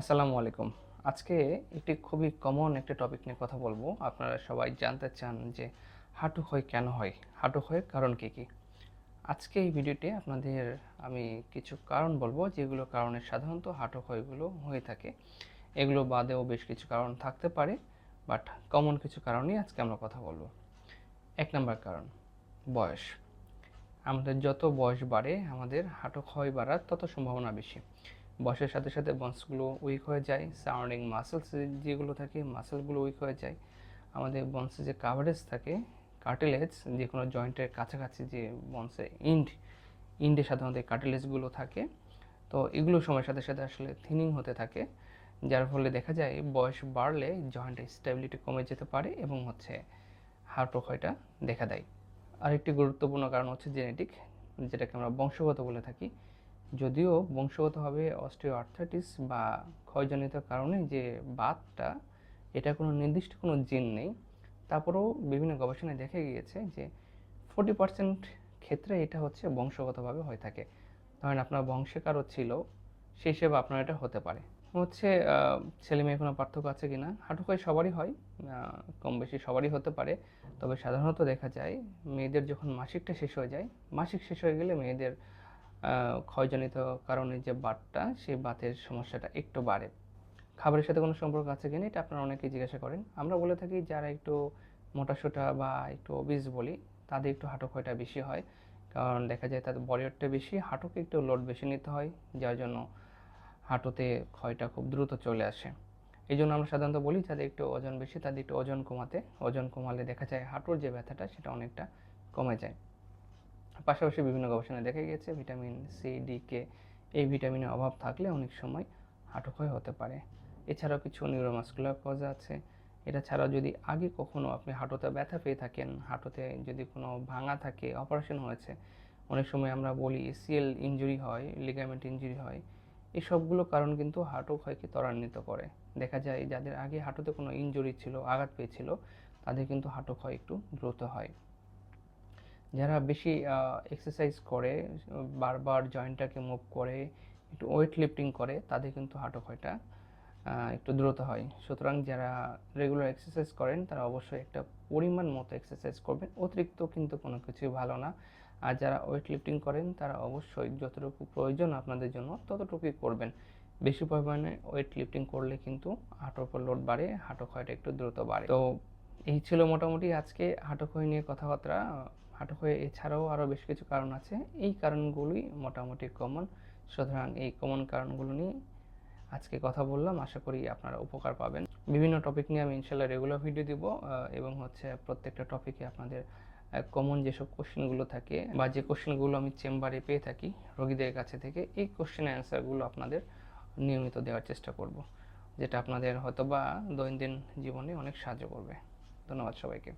আসসালামু আলাইকুম। আজকে একটি খুবই কমন একটা টপিক নিয়ে কথা বলব। আপনারা সবাই জানতে চান যে হাঁটু ক্ষয় কেন হয়? হাঁটু ক্ষয়ের কারণ কী কী? আজকে এই ভিডিওতে আপনাদের আমি কিছু কারণ বলব, যেগুলো কারণে সাধারণত হাঁটু ক্ষয়গুলো হয়ে থাকে। এগুলো বাদেও বেশ কিছু কারণ থাকতে পারে বাট কমন কিছু কারণেই আজকে আমরা কথা বলব। এক নম্বর কারণ, বয়স। আমাদের যত বয়স বাড়ে, আমাদের হাঁটু ক্ষয় বাড়ার তত সম্ভাবনা বেশি। বয়সের সাথে সাথে বন্সগুলো উইক হয়ে যায় সারাউন্ডিং মাসেলস যেগুলো থাকে মাসেলগুলো উইক হয়ে যায়। আমাদের বন্সে যে কাভারেজ থাকে কার্টিলেজ যে কোনো জয়েন্টের কাছাকাছি যে বন্সে ইন্ড ইন্ডে সাধারণত কার্টিলেজগুলো থাকে। তো এগুলো সময়ের সাথে সাথে আসলে থিনিং হতে থাকে, যার ফলে দেখা যায় বয়স বাড়লে জয়েন্টের স্টেবিলিটি কমে যেতে পারে এবং হচ্ছে হাড় প্রক্ষয়টা দেখা দেয়। আরেকটি গুরুত্বপূর্ণ কারণ হচ্ছে জেনেটিক যেটাকে আমরা বংশগত বলে থাকি। যদিও বংশগতভাবে অস্ট্রিও আর্থাইটিস বা ক্ষয়জনিত কারণে যে বাতটা, এটা কোনো নির্দিষ্ট কোনো জিন নেই। তারপরেও বিভিন্ন গবেষণায় দেখা গিয়েছে যে ফোর্টি পার্সেন্ট ক্ষেত্রে এটা হচ্ছে বংশগতভাবে হয়ে থাকে। ধরেন আপনার বংশে কারও ছিল, সেই হিসেবে আপনার এটা হতে পারে। হচ্ছে ছেলে মেয়ে কোনো পার্থক্য আছে কি না হাঁটু ক্ষয় সবারই হয় কম বেশি সবারই হতে পারে। তবে সাধারণত দেখা যায়, মেয়েদের যখন মাসিকটা শেষ হয়ে যায়, মাসিক শেষ হয়ে গেলে মেয়েদের ক্ষয়জনিত কারণে যে বাতটা, সেই বাতের সমস্যাটা একটু বাড়ে। খাবারের সাথে কোনো সম্পর্ক আছে কিনা, এটা আপনারা অনেকেই জিজ্ঞাসা করেন। আমরা বলে থাকি, যারা একটু মোটাসোটা বা একটু অবিস বলি, তাদের একটু হাঁটু ক্ষয়টা বেশি হয়। কারণ দেখা যায় তাদের ওয়েটটা বেশি, হাঁটুকে একটু লোড বেশি নিতে হয়, যার জন্য হাঁটুতে ক্ষয়টা খুব দ্রুত চলে আসে। এই জন্য আমরা সাধারণত বলি, যাদের একটু ওজন বেশি, তাদের একটু ওজন কমাতে। ওজন কমালে দেখা যায় হাঁটুর যে ব্যথাটা, সেটা অনেকটা কমে যায়। পাশাপাশি বিভিন্ন গবেষণায় দেখা গিয়েছে ভিটামিন সি ডি কে এই ভিটামিনের অভাব থাকলে অনেক সময় হাঁটু ক্ষয় হতে পারে। এছাড়াও কিছু নিউরোমাস্কুলার কজ আছে। এটা ছাড়াও যদি আগে কখনো আপনি হাঁটুতে ব্যথা পেয়ে থাকেন, হাঁটুতে যদি কোনো ভাঙা থাকে অপারেশন হয়েছে, অনেক সময় আমরা বলি এসিএল ইনজুরি হয় লিগামেন্ট ইনজুরি হয়, এই সবগুলো কারণ কিন্তু হাঁটু ক্ষয়কে ত্বরান্বিত করে। দেখা যায় যাদের আগে হাঁটুতে কোনো ইনজুরি ছিল, আঘাত পেয়েছিল, তাদের কিন্তু হাঁটু ক্ষয় একটু দ্রুত হয়। যারা বেশি এক্সারসাইজ করে, বারবার জয়েন্টটাকে মুভ করে, একটু ওয়েট লিফটিং করে, তাদের কিন্তু হাঁটু ক্ষয়টা একটু দ্রুত হয়। সুতরাং যারা রেগুলার এক্সারসাইজ করেন, তারা অবশ্যই একটা পরিমাণ মতো এক্সারসাইজ করবেন। অতিরিক্ত কিন্তু কোনো কিছুই ভালো না। আর যারা ওয়েট লিফটিং করেন, তারা অবশ্যই যতটুকু প্রয়োজন আপনাদের জন্য, ততটুকুই করবেন। বেশি পরিমাণে ওয়েট লিফটিং করলে কিন্তু হাঁটুর উপর লোড বাড়ে হাঁটু ক্ষয়টা একটু দ্রুত বাড়ে। তো এই ছিল মোটামুটি আজকে হাঁটু ক্ষয় নিয়ে কথাবার্তা। হাঁটু ক্ষয় এছাড়াও আরও বেশ কিছু কারণ আছে। এই কারণগুলোই মোটামুটি কমন সুতরাং এই কমন কারণগুলো নিয়ে আজকে কথা বললাম। আশা করি আপনারা উপকার পাবেন। বিভিন্ন টপিক নিয়ে আমি ইনশাল্লাহ রেগুলার ভিডিও দিব এবং হচ্ছে প্রত্যেকটা টপিকে আপনাদের কমন যেসব কোশ্চেনগুলো থাকে বা যে কোশ্চেনগুলো আমি চেম্বারে পেয়ে থাকি রোগীদের কাছে থেকে, এই কোশ্চেন অ্যান্সারগুলো আপনাদের নিয়মিত দেওয়ার চেষ্টা করব, যেটা আপনাদের হয়তো বা দৈনন্দিন জীবনে অনেক সাহায্য করবে। ধন্যবাদ সবাইকে।